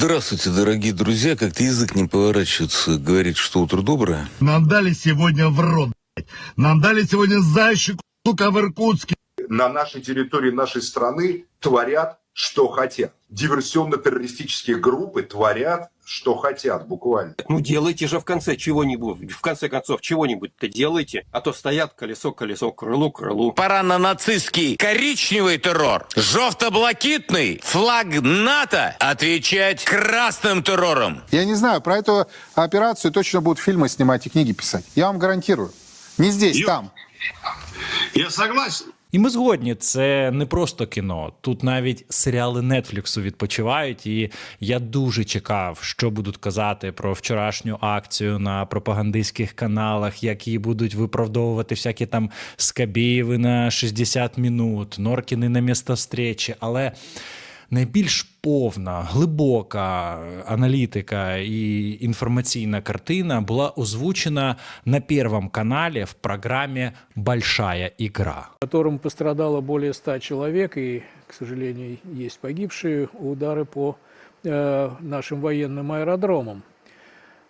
Здравствуйте, дорогие друзья. Как-то язык не поворачивается говорить, что утро доброе. Нам дали сегодня в рот. Нам дали сегодня зайчику, сука, в Иркутске. на нашей территории нашей страны творят, что хотят. Диверсионно-террористические группы творят, что хотят, буквально. Ну, делайте же в конце чего-нибудь. В конце концов, чего-нибудь-то делайте. А то стоят колесо, колесо, крыло, крылу. Пора на нацистский коричневый террор, жовто-блакитный флаг НАТО отвечать красным террором. Я не знаю, про эту операцию точно будут фильмы снимать и книги писать. Я вам гарантирую. Не здесь, Ю- там. Я согласен. І ми згодні, це не просто кіно. Тут навіть серіали Нетфліксу відпочивають. І я дуже чекав, що будуть казати про вчорашню акцію на пропагандистських каналах, як її будуть виправдовувати всякі там скабіви на 60 минут, Норкіни на місто встречі. Але найбільш повна, глибока аналітика і інформаційна картина була озвучена на Первом каналі в програмі Большая ігра. в котором пострадало более 100 человек, и, к сожалению, есть погибшие, удары по э, нашим военным аэродромам.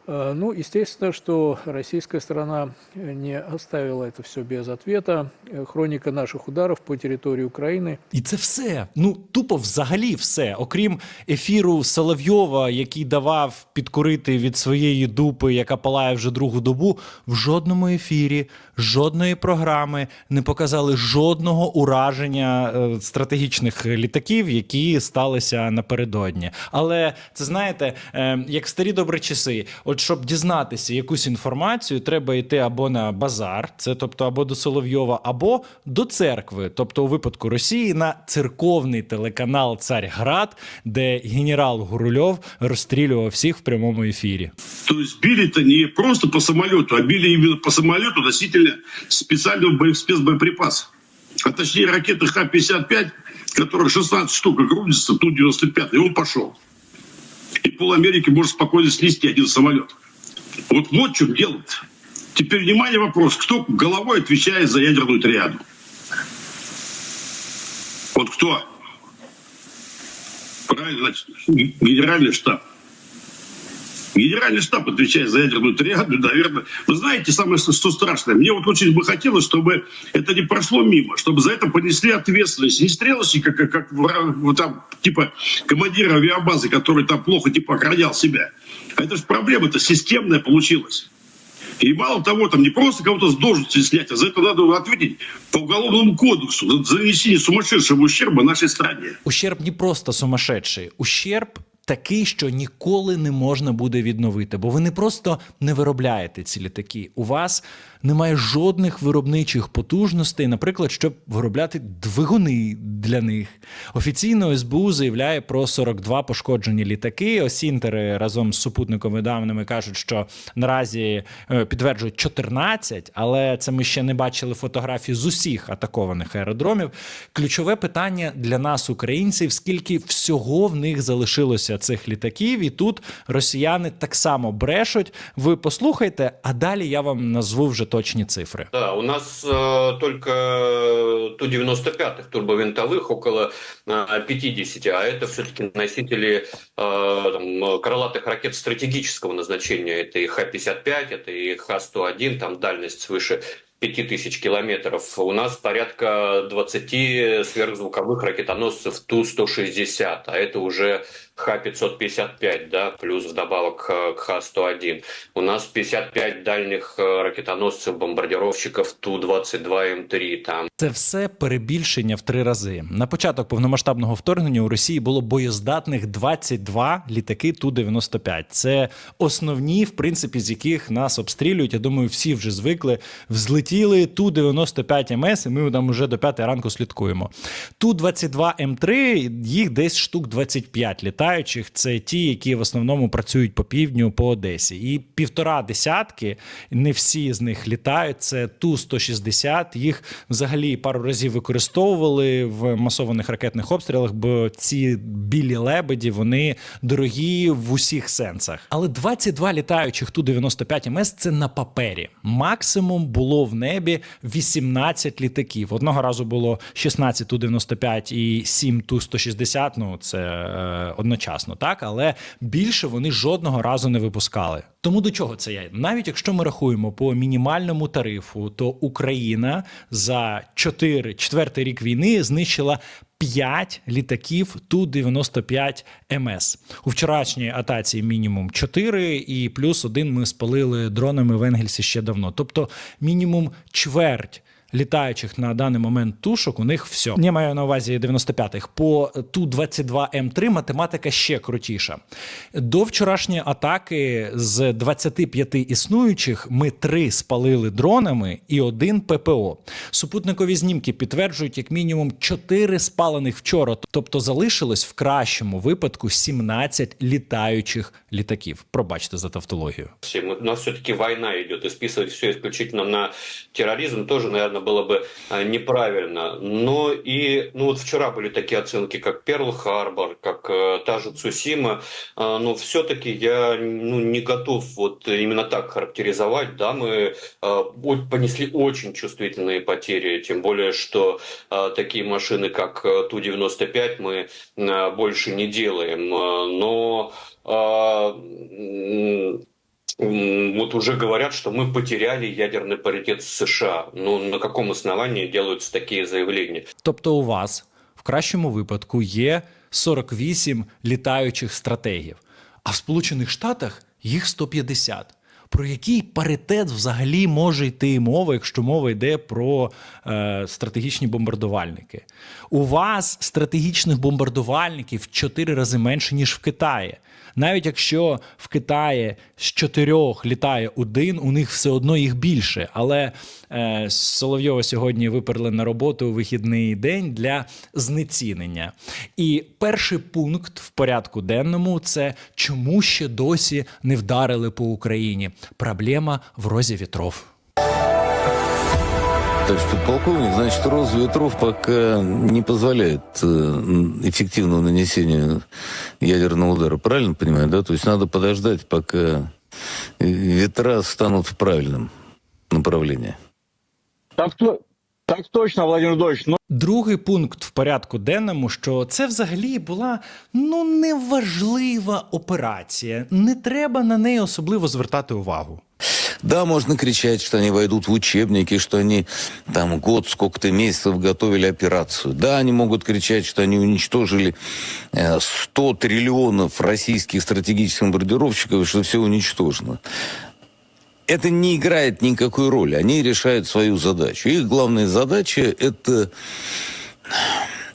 Э, ну, естественно, что российская сторона не оставила это все без ответа. Э, Хроника наших ударов по территории Украины І це все. Ну тупо взагалі все. Окрім ефіру Соловйова, який давав підкурити від своєї дупи, яка палає вже другу добу. В жодному ефірі, жодної програми не показали жодного ураження е, стратегічних літаків, які сталися напередодні. Але це знаєте, е, як в старі добрі часи. От щоб дізнатися якусь інформацію, треба йти або на базар, це тобто або до Соловйова, або до церкви, тобто у випадку Росії на церковний телеканал Царьград, де генерал Гурульов розстрілював всіх в прямому ефірі. То есть били-то не просто по самолету, а били именно по самолету носителя специального боев- спецбоеприпаса. А точнее ракеты Х-55, которых 16 штук грузится, Ту-95, и он пошел. И пол Америки может спокойно снести один самолет. Вот вот в чем дело -то. Теперь, внимание, вопрос. Кто головой отвечает за ядерную триаду? Вот кто? Правильно, значит, генеральный штаб. Генеральный штаб отвечает за ядерную триаду, наверное. Вы знаете, самое что страшное, мне вот очень бы хотелось, чтобы это не прошло мимо, чтобы за это понесли ответственность. Не стрелочника, как, как в- там, типа командира авиабазы, который там плохо типа охранял себя. А это же проблема-то системная получилась. И мало того, там не просто кого-то с должности снять, а за это надо ответить по уголовному кодексу за нанесение сумасшедшего ущерба нашей стране. Ущерб не просто сумасшедший, ущерб. Такий, що ніколи не можна буде відновити, бо ви не просто не виробляєте ці літаки. У вас немає жодних виробничих потужностей, наприклад, щоб виробляти двигуни для них. Офіційно СБУ заявляє про 42 пошкоджені літаки. Осінтери разом з супутниковими даними кажуть, що наразі е, підтверджують 14, але це ми ще не бачили фотографії з усіх атакованих аеродромів. Ключове питання для нас, українців, скільки всього в них залишилося цих літаків, і тут росіяни так само брешуть. Ви послухайте, а далі я вам назву вже точні цифри. Да, у нас э, только Ту-95 турбовинтовых около э, 50, а это все-таки носители э, там, крылатых ракет стратегического назначения. Это и Х-55, это и Х-101, там дальность свыше 5000 километров. У нас порядка 20 сверхзвуковых ракетоносцев Ту-160, а это уже Х-555, да, плюс вдобавок к к Х-101. У нас 55 дальних э, ракетоносцев-бомбардировщиков Ту-22М3, там Це все перебільшення в три рази. На початок повномасштабного вторгнення у Росії було боєздатних 22 літаки Ту-95. Це основні, в принципі, з яких нас обстрілюють. Я думаю, всі вже звикли. Взлетіли Ту-95 МС, і ми там уже до п'ятої ранку слідкуємо. Ту-22 М3, їх десь штук 25 літаючих. Це ті, які в основному працюють по півдню, по Одесі. І півтора десятки, не всі з них літають. Це Ту-160. Їх взагалі пару разів використовували в масованих ракетних обстрілах, бо ці білі лебеді вони дорогі в усіх сенсах. Але 22 літаючих Ту-95 МС це на папері. Максимум було в небі 18 літаків. Одного разу було 16 Ту-95 і 7 Ту-160. Ну це е, одночасно. Одночасно, так але більше вони жодного разу не випускали. Тому до чого це я? Навіть якщо ми рахуємо по мінімальному тарифу, то Україна за 4, четвертий рік війни знищила 5 літаків Ту-95 МС. У вчорашній атаці мінімум 4, і плюс один ми спалили дронами в Енгельсі ще давно. Тобто мінімум чверть. Літаючих на даний момент тушок у них все. Я маю на увазі 95-х. По Ту-22М3 математика ще крутіша. До вчорашньої атаки з 25 існуючих ми три спалили дронами і один ППО. Супутникові знімки підтверджують як мінімум 4 спалених вчора. Тобто залишилось в кращому випадку 17 літаючих літаків. Пробачте за тавтологію. Всем. У нас все-таки война идет, и списывать все исключительно на терроризм тоже, наверное, было бы а, неправильно. Но и, ну вот вчера были такие оценки, как Перл-Харбор, как э, та же Цусима, А, но все-таки я ну, не готов вот именно так характеризовать. Да, мы э, понесли очень чувствительные потери, тем более, что э, такие машины, как э, Ту-95, мы э, больше не делаем. Э, Но м, вот уже говорят, что мы потеряли ядерный паритет с США. Ну, на каком основании делаются такие заявления? Тобто, у вас в кращому випадку є 48 літаючих стратегів, а в Сполучених Штатах їх 150. Про який паритет взагалі може йти мова, якщо мова йде про е, стратегічні бомбардувальники? У вас стратегічних бомбардувальників в 4 рази менше, ніж в Китаї. Навіть якщо в Китаї з чотирьох літає один, у них все одно їх більше. Але е, Соловйова сьогодні виперли на роботу у вихідний день для знецінення. І перший пункт в порядку денному це чому ще досі не вдарили по Україні. Проблема в розі вітров. Товарищ подполковник, значит, рост ветров пока не позволяет э, эффективного нанесения ядерного удара. Правильно понимаю, да? То есть надо подождать, пока э, ветра станут в правильном направлении. Так, то- так точно, Владимир Владимирович. Но Другий пункт в порядку денному, що це взагалі була ну неважлива операція. Не треба на неї особливо звертати увагу. Да, можно кричать, что они войдут в учебники, что они там год, сколько-то месяцев готовили операцию. Да, они могут кричать, что они уничтожили э, 100 триллионов российских стратегических бомбардировщиков, что все уничтожено. Это не играет никакой роли. Они решают свою задачу. Их главная задача – это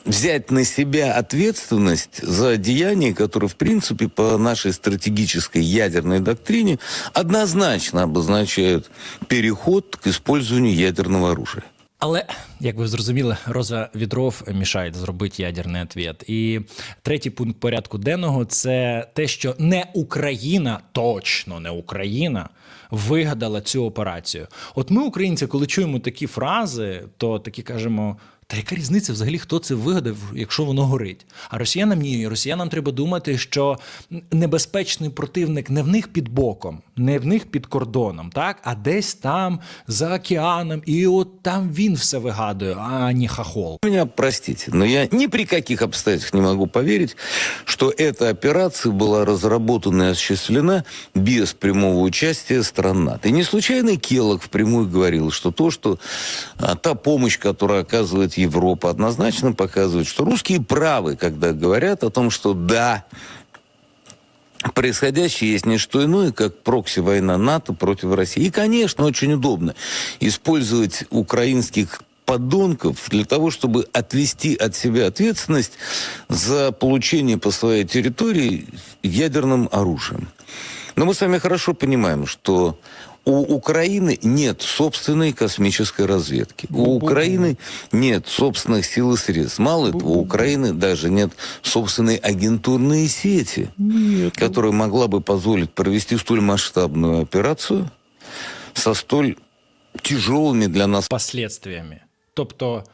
взять на себя ответственность за деяния, которые, в принципе, по нашей стратегической ядерной доктрине однозначно обозначают переход к использованию ядерного оружия. Але як ви зрозуміли, Роза Вітров мішає зробити ядерний ответ. І третій пункт порядку денного це те, що не Україна, точно не Україна, вигадала цю операцію. От ми, українці, коли чуємо такі фрази, то такі кажемо. Та яка різниця взагалі, хто це вигадав, якщо воно горить? А росіянам ні, росіянам треба думати, що небезпечний противник не в них під боком, не в них під кордоном, так, а десь там за океаном, і от там він все вигадує, а не хахол. Меня простите, но я ни при каких обстоятельствах не могу поверить, что эта операция была разработана и осуществлена без прямого участия стран НАТО. И не случайно Келлог впрямую говорил, что то, что а, та помощь, которую оказывает Европа, однозначно показывает, что русские правы, когда говорят о том, что да, Происходящее есть не что иное, как прокси-война НАТО против России. И, конечно, очень удобно использовать украинских подонков для того, чтобы отвести от себя ответственность за получение по своей территории ядерным оружием. Но мы с вами хорошо понимаем, что у Украины нет собственной космической разведки. У Украины нет собственных сил и средств. Мало этого, у Украины даже нет собственной агентурной сети, которая могла бы позволить провести столь масштабную операцию со столь тяжелыми для нас Последствиями. Тобто,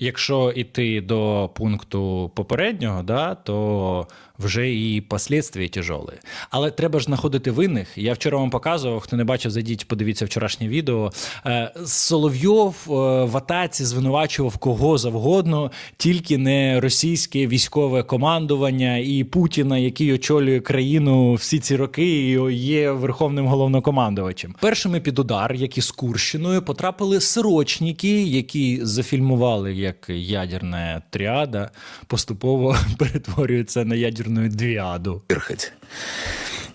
якщо йти до пункту попереднього, да, то вже і послідстві тяжолі. Але треба ж знаходити винних. Я вчора вам показував, хто не бачив, зайдіть, подивіться вчорашнє відео. Е, Соловйов е, в атаці звинувачував кого завгодно, тільки не російське військове командування і Путіна, який очолює країну всі ці роки і є верховним головнокомандувачем. Першими під удар, як і з Курщиною, потрапили сирочники, які зафільмували як ядерна тріада, поступово перетворюються на ядерну двіаду. перхоть.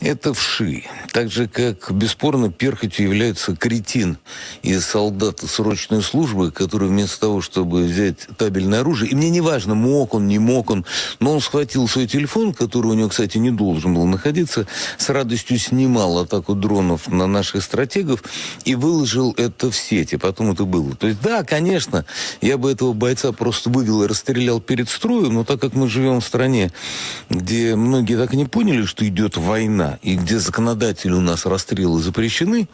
Это вши. Так же, как бесспорно перхотью является кретин из солдат срочной службы, который вместо того, чтобы взять табельное оружие, и мне не важно, мог он, не мог он, но он схватил свой телефон, который у него, кстати, не должен был находиться, с радостью снимал атаку дронов на наших стратегов и выложил это в сети. Потом это было. То есть, да, конечно, я бы этого бойца просто вывел и расстрелял перед строем, но так как мы живем в стране, где многие так и не поняли, что идет война, и где законодатели у нас расстрелы запрещены,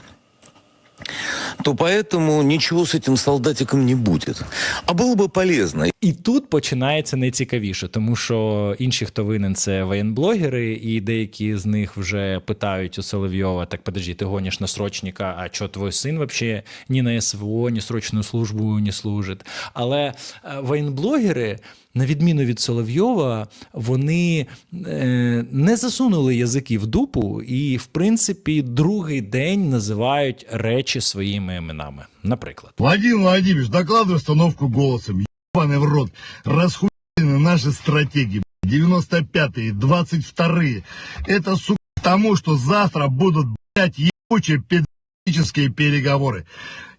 то поэтому ничего с этим солдатиком не будет. А было бы полезно. І тут починається найцікавіше, тому що інші, хто винен, це воєнблогери, і деякі з них вже питають у Соловйова: так подожди, ти гониш на срочника, а що твій син вообще ні на СВО, ні срочну службу не служить. Але е, воєнблогери. На відміну від Соловйова, вони е, не засунули язики в дупу і, в принципі, другий день називають речі Своїми іменами. Наприклад. Владимир Владимирович, докладывай установку голосом. Ебаный в рот. Расхуены наши стратегии. 95-е, 22-е. Это, сука, к тому, что завтра будут, блядь, ебучие педагогические переговоры.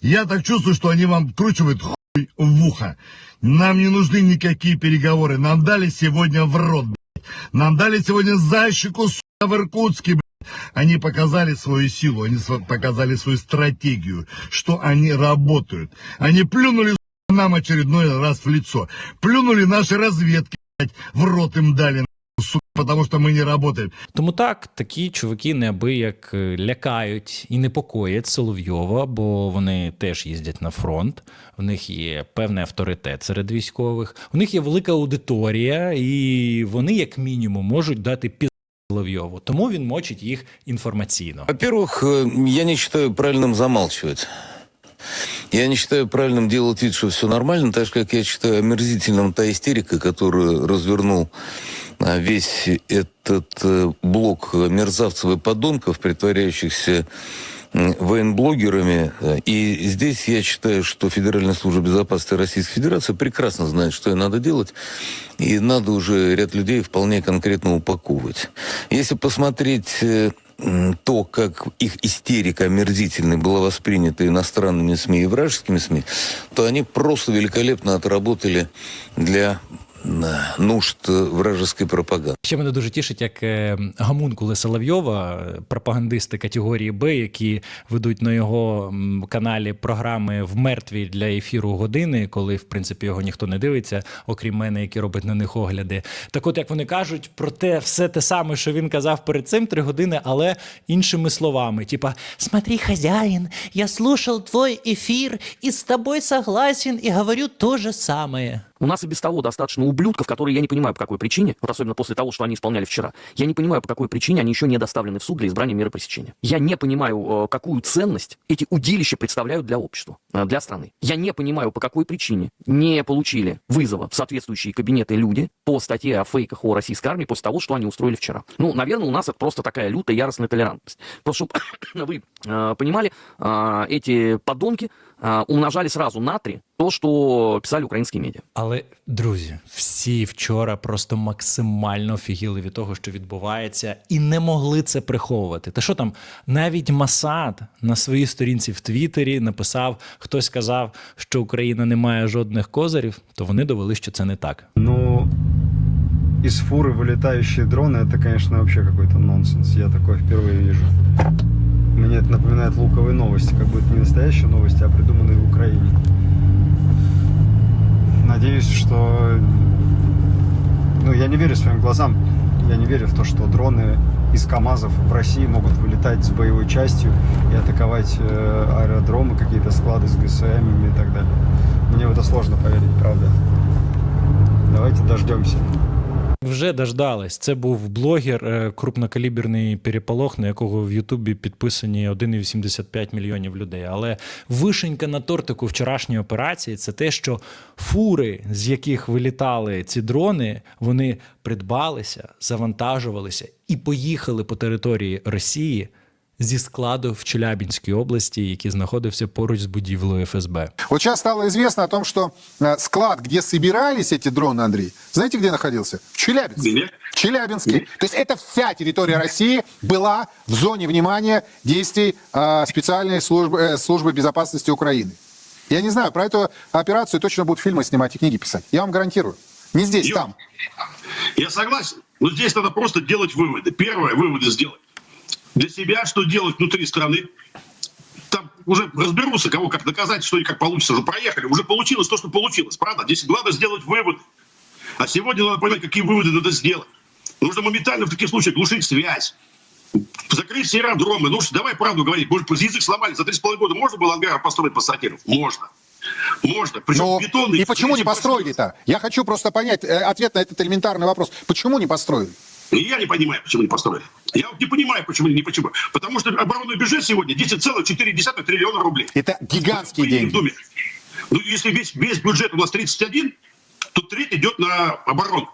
Я так чувствую, что они вам вкручивают хуй в ухо. Нам не нужны никакие переговоры. Нам дали сегодня в рот, блядь. Нам дали сегодня защику, сука, в Иркутске, блядь. Они показали свою силу, они показали свою стратегию, что они работают. Они плюнули нам очередной раз в лицо. Плюнули наши разведки, в рот им дали, потому что мы не работаем. Тому так, такі чуваки неабияк е, лякають і непокоять Соловйова, бо вони теж їздять на фронт. В них є певний авторитет серед військових. У них є велика аудиторія, і вони, як мінімум, можуть дати піз Соловйову. Тому він мочить їх інформаційно. Во-первых, э, я не считаю правильным замалчивать. Я не считаю правильным делать вид, что все нормально, так же, как я считаю омерзительным та истерика, которую развернул а, весь этот э, блок мерзавцев и подонков, притворяющихся м, военблогерами. Э, И здесь я считаю, что Федеральная служба безопасности Российской Федерации прекрасно знает, что и надо делать. И надо уже ряд людей вполне конкретно упаковывать. Если посмотреть э, м, то, как их истерика омерзительной была воспринята иностранными СМИ и вражескими СМИ, то они просто великолепно отработали для м, нужд вражеской пропаганды. Ще мене дуже тішить, як е, гамункули Соловйова, пропагандисти категорії Б, які ведуть на його каналі програми в мертвій для ефіру години, коли в принципі його ніхто не дивиться, окрім мене, які робить на них огляди. Так, от як вони кажуть про те, все те саме, що він казав перед цим три години, але іншими словами. Типа, смотри, хазяїн, я слушав твій ефір і з тобою согласен, і говорю то же самое. У нас и без того достаточно ублюдков, которые я не понимаю, по какой причине, вот особенно после того, что они исполняли вчера, я не понимаю, по какой причине они еще не доставлены в суд для избрания меры пресечения. Я не понимаю, э, какую ценность эти удилища представляют для общества, э, для страны. Я не понимаю, по какой причине не получили вызова в соответствующие кабинеты люди по статье о фейках о российской армии после того, что они устроили вчера. Ну, наверное, у нас это просто такая лютая яростная толерантность. Просто чтобы вы э, понимали, эти подонки умножали сразу на три то, что писали украинские медиа. Але друзі, всі вчора просто максимально офігіли від того, що відбувається, і не могли це приховувати. Та що там, навіть Масад на своїй сторінці в Твіттері написав: хтось сказав, що Україна не має жодних козирів, то вони довели, що це не так. Ну, из фуры вылетающие дроны, это, конечно, вообще какой-то нонсенс. Я такое впервые вижу. Мне это напоминает луковые новости, как будто не настоящие новости, а придуманные в Украине. Надеюсь, что... Ну, я не верю своим глазам. Я не верю в то, что дроны из КАМАЗов в России могут вылетать с боевой частью и атаковать э, аэродромы, какие-то склады с ГСМ и так далее. Мне в это сложно поверить, правда. Давайте дождемся. Вже дождались. Це був блогер, е, крупнокаліберний переполох, на якого в Ютубі підписані 1,85 мільйонів людей. Але вишенька на тортику вчорашньої операції це те, що фури, з яких вилітали ці дрони, вони придбалися, завантажувалися і поїхали по території Росії зі складу в Челябінській області, який знаходився поруч з будівлею ФСБ. Вот сейчас стало известно о том, что э, склад, где собирались эти дроны, Андрей, знаете, где находился? В Челябинске. Где? Челябинске. То есть это вся территория России была в зоне внимания действий э, специальной службы, э, службы безопасности Украины. Я не знаю, про эту операцию точно будут фильмы снимать и книги писать. Я вам гарантирую. Не здесь, Ё- там. Я согласен. Но здесь надо просто делать выводы. Первое, выводы сделать. Для себя, что делать внутри страны. Там уже разберутся, кого как доказать, что и как получится. Уже проехали. Уже получилось то, что получилось. Правда? Здесь главное сделать выводы. А сегодня надо понять, какие выводы надо сделать. Нужно моментально в таких случаях глушить связь. Закрыть все аэродромы. Ну, уж давай правду говорить. Может, язык сломали. За 3,5 года можно было ангар построить пассатиров? Можно. Можно. Причем Но бетонный. и почему не построили-то? Я хочу просто понять э, ответ на этот элементарный вопрос. Почему не построили? И я не понимаю, почему не построили. Я вот не понимаю, почему не почему. Потому что оборонный бюджет сегодня 10,4 триллиона рублей. Это гигантские Вы деньги. Думе. Ну, если весь, весь бюджет у нас 31, то треть идет на оборону.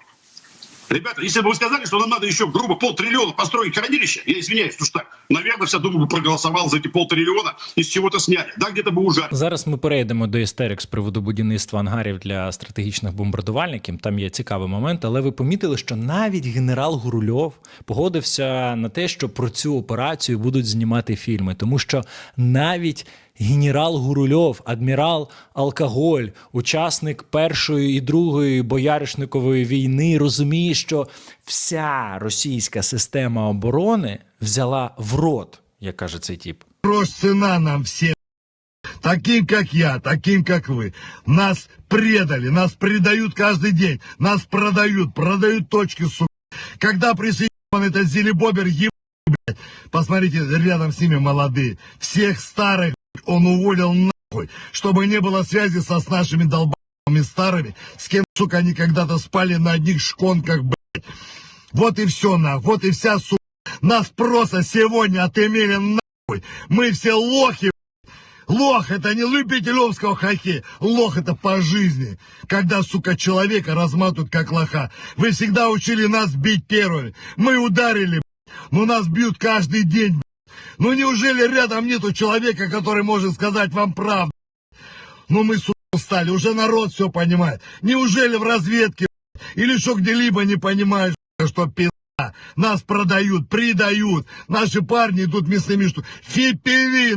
Ребята, если бы вы сказали, что нам надо еще, грубо, полтриллиона построить хранилище, я извиняюсь, что ж так, наверное, вся Дума бы проголосовала за эти полтриллиона и с чего-то сняли. Да, где-то бы ужали. Зараз ми перейдемо до істерик з приводу будівництва ангарів для стратегічних бомбардувальників. Там є цікавий момент, але ви помітили, що навіть генерал Гурульов погодився на те, що про цю операцію будуть знімати фільми, тому що навіть генерал Гурульов, адмірал Алкоголь, учасник першої і другої бояришникової війни, розуміє, що вся російська система оборони взяла в рот, як каже цей тіп. Грош цена нам всем. Таким, как я, таким, как вы. Нас предали, нас предают каждый день. Нас продают, продают точки, сука. Когда присоединен этот зелебобер, еб... блядь. Посмотрите, рядом с ними молодые. Всех старых блядь, он уволил нахуй, чтобы не было связи со с нашими долбанными старыми, с кем, сука, они когда-то спали на одних шконках, блядь. Вот и все, нахуй, вот и вся, сука. Нас просто сегодня отымели нахуй. Мы все лохи, Лох это не любителевского хоккея. Лох это по жизни. Когда, сука, человека разматывают как лоха. Вы всегда учили нас бить первыми. Мы ударили, но нас бьют каждый день. Ну неужели рядом нету человека, который может сказать вам правду? Ну мы, сука, устали. Уже народ все понимает. Неужели в разведке или что где-либо не понимаешь, что пизда? Нас продают, предают. Наши парни идут мясными что Фипиви,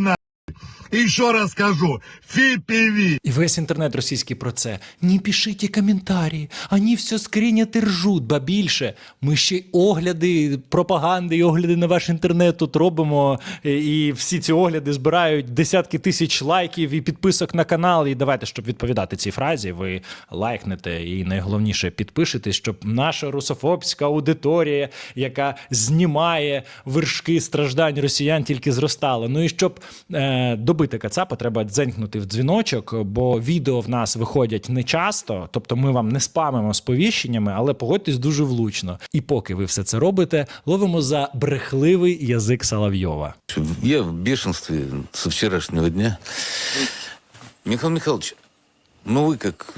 И еще раз скажу, фипиви. І весь інтернет російський про це. Не пишіть коментарі, вони все скринять і ржуть, ба більше. Ми ще огляди, пропаганди і огляди на ваш інтернет тут робимо. е, І всі ці огляди збирають десятки тисяч лайків і підписок на канал. І давайте, щоб відповідати цій фразі, ви лайкнете і найголовніше підпишетесь, щоб наша русофобська аудиторія, яка знімає вершки страждань росіян, тільки зростала. Ну і щоб е, добити Кацапа, треба дзенькнути в дзвіночок, бо відео в нас виходять не часто, тобто ми вам не спамимо сповіщеннями, але погодьтесь дуже влучно. І поки ви все це робите, ловимо за брехливий язик Соловйова. Я в бешенстве со вчерашнего дня. Михаил Михайлович, ну вы как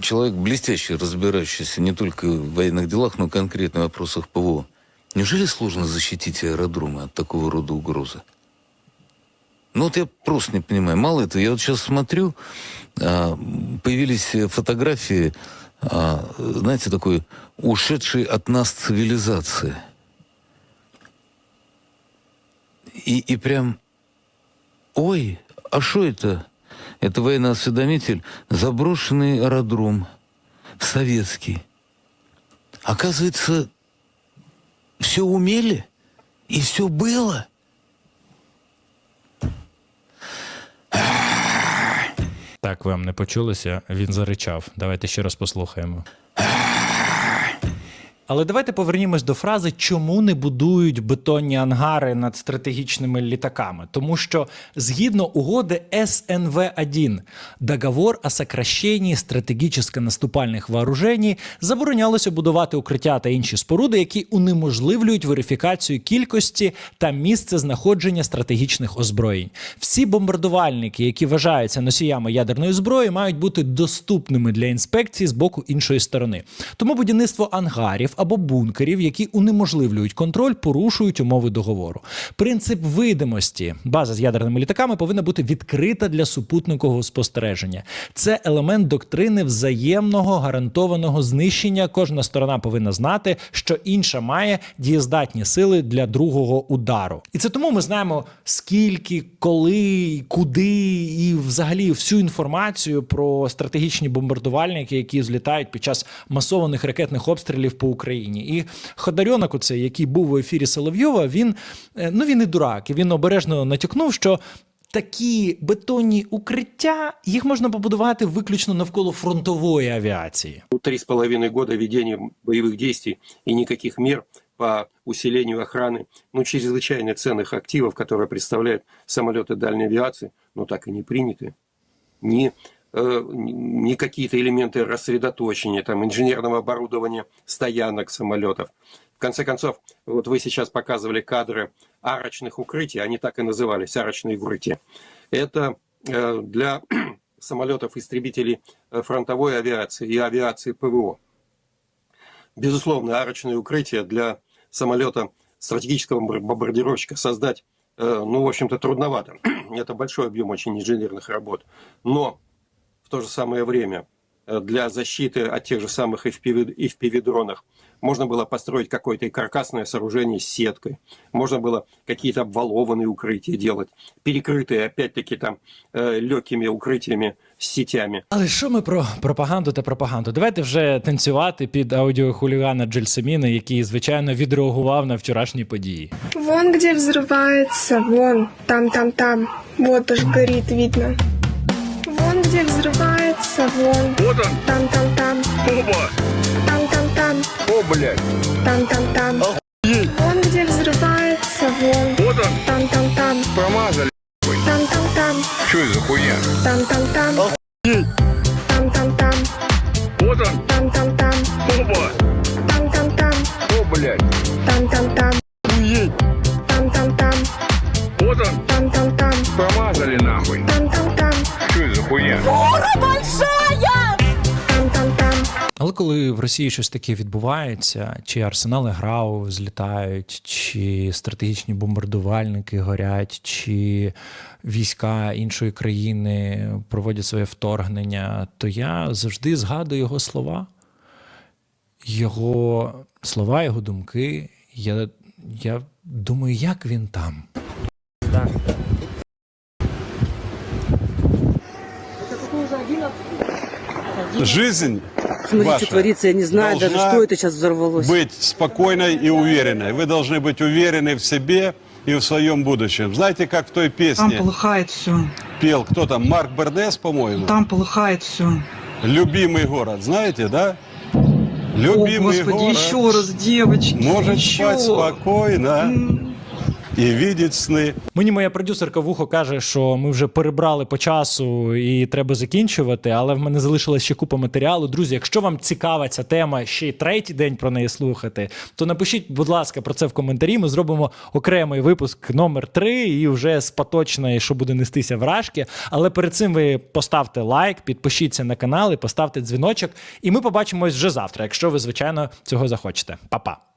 человек блестящий, разбирающийся не только в военных делах, но и конкретно в вопросах ПВО, неужели сложно защитить аэродромы от такого рода угрозы? Ну вот я просто не понимаю. Мало этого, я вот сейчас смотрю, а, появились фотографии, а, знаете, такой ушедшей от нас цивилизации. И, и прям, ой, а что это? Это военный осведомитель, заброшенный аэродром, советский. Оказывается, все умели, и все было. Так вам не почулося. Він заричав. Давайте ще раз послухаємо. Але давайте повернімось до фрази, чому не будують бетонні ангари над стратегічними літаками. Тому що згідно угоди СНВ-1, договор о сокращенні стратегічно-наступальних вооружень заборонялося будувати укриття та інші споруди, які унеможливлюють верифікацію кількості та місце знаходження стратегічних озброєнь. Всі бомбардувальники, які вважаються носіями ядерної зброї, мають бути доступними для інспекції з боку іншої сторони. Тому будівництво ангарів або бункерів, які унеможливлюють контроль, порушують умови договору. Принцип видимості база з ядерними літаками повинна бути відкрита для супутникового спостереження. Це елемент доктрини взаємного гарантованого знищення. Кожна сторона повинна знати, що інша має дієздатні сили для другого удару. І це тому ми знаємо скільки, коли, куди і взагалі всю інформацію про стратегічні бомбардувальники, які злітають під час масованих ракетних обстрілів по Україні. І Ходорьонок, оцей, який був в ефірі Соловйова, він е, ну він і дурак, і він обережно натякнув, що. Такі бетонні укриття їх можна побудувати виключно навколо фронтової авіації. Три с половиной года ведения боевых действий и никаких мер по усилению охраны, ну, чрезвычайно ценных активов, которые представляют самолеты дальней авиации, ну, так и не приняты. Ни, э, ни какие-то элементы рассредоточения, там, инженерного оборудования стоянок самолетов. В конце концов, вот вы сейчас показывали кадры арочных укрытий, они так и назывались, арочные укрытия. Это э, для самолетов-истребителей э, фронтовой авиации и авиации ПВО. Безусловно, арочное укрытие для самолета стратегического бомбар- бомбардировщика создать, ну, в общем-то, трудновато. Это большой объем очень инженерных работ. Но в то же самое время э, для защиты от тех же самых FPV, FPV-дронов можно было построить какое-то и каркасное сооружение с сеткой. Можно было какие-то обвалованные укрытия делать, перекрытые, опять-таки, там, э, легкими укрытиями с сетями. Але що ми про пропаганду та пропаганду? Давайте вже танцювати під аудіохулігана Джельсаміна, який звичайно відреагував на вчорашні події. Вон где взрывается, вон, там, там, там. Вот уж горит, видно. Вон где взрывается, вон. Вот он, Там, там, там. оба! Там, там, там. О, блядь! Там, там, там. Вон где взрывается, вон. Вот он! Там, там, там. Промазали! Там, там, там. Что это за хуйня? Там, там, там. Там, там, там. Вот он! Там, там, там. Оба! Там, там, там. О, блядь! Там, там, там. Там, там, там. Вот он! Там, там, там. Промазали нахуй! Там, Але коли в Росії щось таке відбувається, чи арсенали ГРАУ злітають, чи стратегічні бомбардувальники горять, чи війська іншої країни проводять своє вторгнення, то я завжди згадую його слова, його слова, його думки. Я, я думаю, як він там. Жизнь Смотри, ваша что творится, я не знаю даже, должна что это сейчас взорвалось. быть спокойной и уверенной. Вы должны быть уверены в себе и в своем будущем. Знаете, как в той песне полыхает все, пел кто там, Марк Бернес, по-моему? там полыхает все. Любимый город, знаете, да? Любимый город раз, девочки, может спать спокойно и видеть сны. Мені моя продюсерка вухо каже, що ми вже перебрали по часу і треба закінчувати, але в мене залишилася ще купа матеріалу. Друзі, якщо вам цікава ця тема, ще й третій день про неї слухати, то напишіть, будь ласка, про це в коментарі. Ми зробимо окремий випуск номер 3 і вже з поточної, що буде нестися вражки. Але перед цим ви поставте лайк, підпишіться на канал і поставте дзвіночок. І ми побачимось вже завтра, якщо ви, звичайно, цього захочете. Па-па!